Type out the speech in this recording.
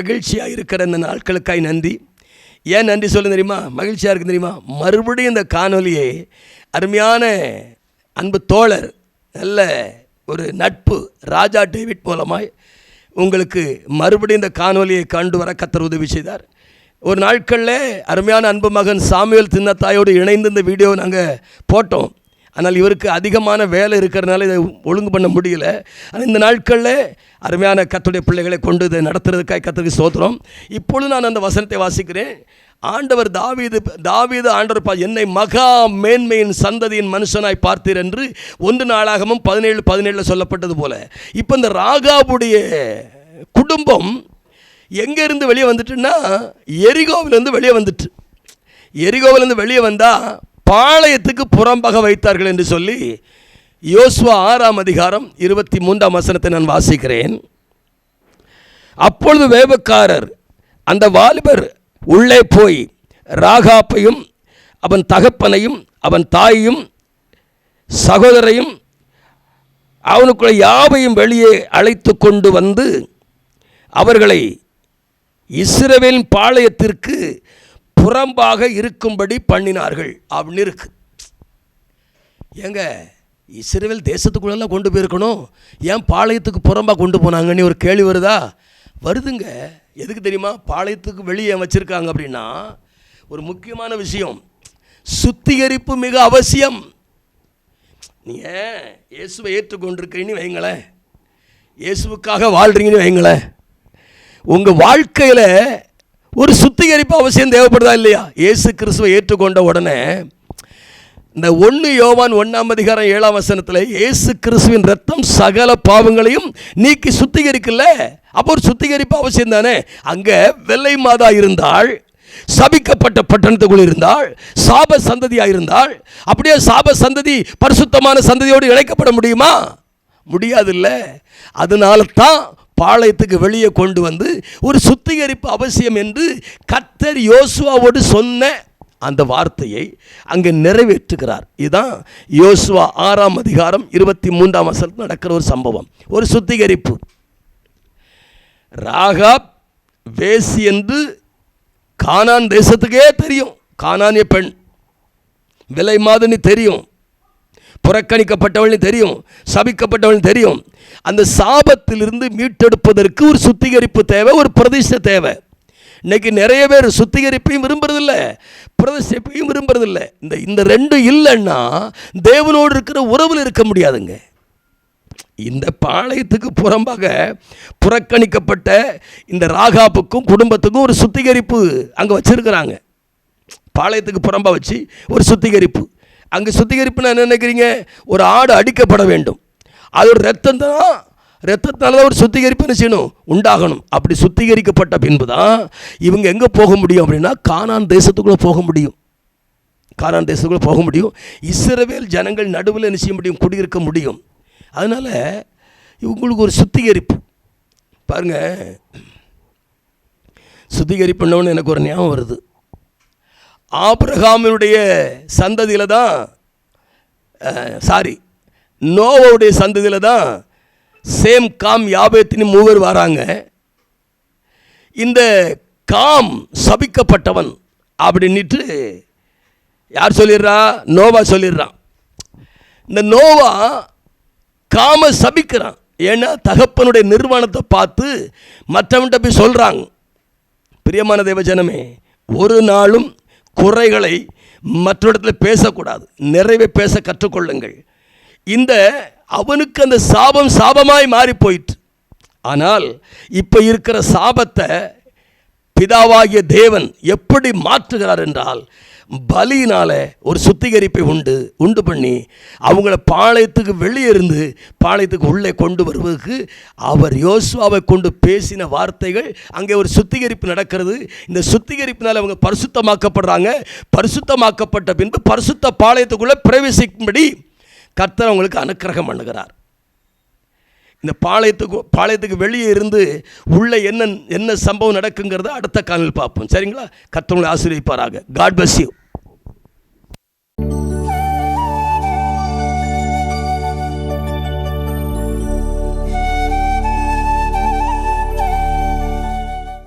மகிழ்ச்சியாக இருக்கிற இந்த நாட்களுக்காய் நன்றி. ஏன் நன்றி சொல்ல தெரியுமா? மகிழ்ச்சியாக இருக்கு தெரியுமா? மறுபடியும் இந்த காணொலியை அருமையான அன்பு தோழர் நல்ல ஒரு நட்பு ராஜா டேவிட் மூலமாய் உங்களுக்கு மறுபடியும் இந்த காணொலியை கண்டு வர கத்தர் உதவி செய்தார். ஒரு நாட்களில் அருமையான அன்பு மகன் சாமுவேல் தின்னத்தாயோடு இணைந்து இந்த வீடியோ நாங்கள் போட்டோம். ஆனால் இவருக்கு அதிகமான வேலை இருக்கிறனால இதை ஒழுங்கு பண்ண முடியல. ஆனால் இந்த நாட்களில் அருமையான கத்துடைய பிள்ளைகளை கொண்டு இதை நடத்துறதுக்காக கத்துக்கு சோத்திரம் இப்பொழுது நான் அந்த வசனத்தை வாசிக்கிறேன். ஆண்டவர் தாவீது தாவீது ஆண்டவர் பா என்னை மகா மேன்மையின் சந்ததியின் மனுஷனாய் பார்த்தீர் என்று ஒன்று நாளாகவும் பதினேழு பதினேழில் சொல்லப்பட்டது போல. இப்போ இந்த ராகாவுடைய குடும்பம் எங்கேருந்து வெளியே வந்துட்டுன்னா எரிகோவிலேருந்து வெளியே வந்துட்டு. எரிகோவிலேருந்து வெளியே வந்தால் பாளையத்துக்கு புறம்பாக வைத்தார்கள் என்று சொல்லி யோசுவா ஆறாம் அதிகாரம் இருபத்தி மூன்றாம் வசனத்தை நான் வாசிக்கிறேன். அப்பொழுது வேவக்காரர் அந்த வாலிபர் உள்ளே போய் ராகாப்பையும் அவன் தகப்பனையும் அவன் தாயையும் சகோதரையும் அவனுக்குள்ள யாவையும் வெளியே அழைத்து கொண்டு வந்து அவர்களை இஸ்ரவேலின் பாளையத்திற்கு புறம்பாக இருக்கும்படி பண்ணினார்கள். அப்படின்னு இருக்கு. ஏங்க இஸ்ரேல் தேசத்துக்குள்ளெல்லாம் கொண்டு போயிருக்கணும். ஏன் பாளையத்துக்கு புறம்பாக கொண்டு போனாங்கன்னு ஒரு கேள்வி வருதா? வருதுங்க. எதுக்கு தெரியுமா? பாளையத்துக்கு வெளியே வச்சுருக்காங்க அப்படின்னா ஒரு முக்கியமான விஷயம். சுத்திகரிப்பு மிக அவசியம். நீங்கள் இயேசுவை ஏற்றுக்கொண்டிருக்கிறீன்னு வைங்களேன். இயேசுவுக்காக வாழ்கிறீங்கன்னு வைங்களேன். உங்கள் வாழ்க்கையில் ஒரு சுத்திகரிப்பு அவசியம் தேவைப்படுதா இல்லையா? இயேசு கிறிஸ்துவை ஏற்றுக்கொண்ட உடனே இந்த ஒன்று யோவான் ஒன்றாம் அதிகாரம் ஏழாம் வசனத்தில் இயேசு கிறிஸ்துவின் ரத்தம் சகல பாவங்களையும் நீக்கி சுத்திகரிக்கல. அப்போ ஒரு சுத்திகரிப்பு அவசியம் தானே? அங்கே வெள்ளை மாதா இருந்தால் சபிக்கப்பட்ட பட்டணத்துக்குள் இருந்தால் சாப சந்ததியாக இருந்தால் அப்படியே சாப சந்ததி பரிசுத்தமான சந்ததியோடு இணைக்கப்பட முடியுமா? முடியாதுல்ல. அதனால தான் பாளையத்துக்கு வெளியே கொண்டு வந்து ஒரு சுத்திகரிப்பு அவசியம் என்று கத்தர் யோசுவாவோடு சொன்ன அந்த வார்த்தையை அங்கே நிறைவேற்றுகிறார். இதுதான் யோசுவா ஆறாம் அதிகாரம் இருபத்தி மூன்றாம் வசனத்தில் நடக்கிற ஒரு சம்பவம். ஒரு சுத்திகரிப்பு. ராகாப் வேசி என்று கானான் தேசத்துக்கே தெரியும். கானானிய பெண். விலை மாதனி தெரியும். புறக்கணிக்கப்பட்டவள்னு தெரியும் சபிக்கப்பட்டவள் தெரியும். அந்த சாபத்திலிருந்து மீட்டெடுப்பதற்கு ஒரு சுத்திகரிப்பு தேவை ஒரு பிரதிஷ்டை தேவை. இன்றைக்கி நிறைய பேர் சுத்திகரிப்பையும் விரும்புறதில்ல பிரதிஷ்டைப்பையும் விரும்புறதில்ல. இந்த இந்த ரெண்டும் இல்லைன்னா தேவனோடு இருக்கிற உறவில் இருக்க முடியாதுங்க. இந்த பாளையத்துக்கு புறம்பாக புறக்கணிக்கப்பட்ட இந்த ராகாப்புக்கும் குடும்பத்துக்கும் ஒரு சுத்திகரிப்பு அங்கே வச்சுருக்கிறாங்க. பாளையத்துக்கு புறம்பாக வச்சு ஒரு சுத்திகரிப்பு. அங்கே சுத்திகரிப்புன்னு என்ன நினைக்கிறீங்க? ஒரு ஆடு அடிக்கப்பட வேண்டும். அது ஒரு ரத்தம் தான். ரத்தத்தால் தான் ஒரு சுத்திகரிப்பு என்ன செய்யணும்? உண்டாகணும். அப்படி சுத்திகரிக்கப்பட்ட பின்பு தான் இவங்க எங்கே போக முடியும் அப்படின்னா கானான் தேசத்துக்குள்ளே போக முடியும். கானான் தேசத்துக்குள்ளே போக முடியும். இஸ்ரவேல் ஜனங்கள் நடுவில் என்ன செய்ய முடியும்? குடியிருக்க முடியும். அதனால் இவங்களுக்கு ஒரு சுத்திகரிப்பு. பாருங்கள் சுத்திகரிப்புன்னொன்று எனக்கு ஒரு ஞாபகம் வருது. ஆப்ரஹாமினுடைய சந்ததியில் தான் சாரி நோவோடைய சந்ததியில் தான் சேம் காம் யாபேத்தின் மூவர் வராங்க. இந்த காம் சபிக்கப்பட்டவன் அப்படின்ட்டு யார் சொல்லிடுறா? நோவா சொல்லிடுறான். இந்த நோவா காம சபிக்கிறான். ஏன்னா தகப்பனுடைய நிர்வாணத்தை பார்த்து மற்றவன்கிட்ட போய் சொல்கிறாங்க பிரியமான தேவஜனமே ஒரு நாளும் குறைகளை மற்றொடத்தில் பேசக்கூடாது. நிறைவை பேச கற்றுக்கொள்ளுங்கள். இந்த அவனுக்கு அந்த சாபம் சாபமாய் மாறி போயிட்டு ஆனால் இப்போ இருக்கிற சாபத்தை பிதாவாகிய தேவன் எப்படி மாற்றுகிறார் என்றால் பலியினால் ஒரு சுத்திகரிப்பை உண்டு உண்டு பண்ணி அவங்கள பாளையத்துக்கு வெளியே இருந்து பாளையத்துக்கு உள்ளே கொண்டு வருவதற்கு அவர் யோசுவாவை கொண்டு பேசின வார்த்தைகள் அங்கே ஒரு சுத்திகரிப்பு நடக்கிறது. இந்த சுத்திகரிப்பினால் அவங்க பரிசுத்தமாக்கப்படுறாங்க. பரிசுத்தமாக்கப்பட்ட பின்பு பரிசுத்த பாளையத்துக்குள்ளே பிரவேசிக்கும்படி கர்த்தர் அவங்களுக்கு அனுக்கிரகம் பண்ணுகிறார். இந்த பாளையத்துக்கு பாளையத்துக்கு வெளியே இருந்து உள்ளே என்ன என்ன சம்பவம் நடக்குங்கிறத அடுத்த காலில் பார்ப்போம். சரிங்களா? கர்த்தவங்களை ஆசிரியப்பாராக காட் பஸ் யூ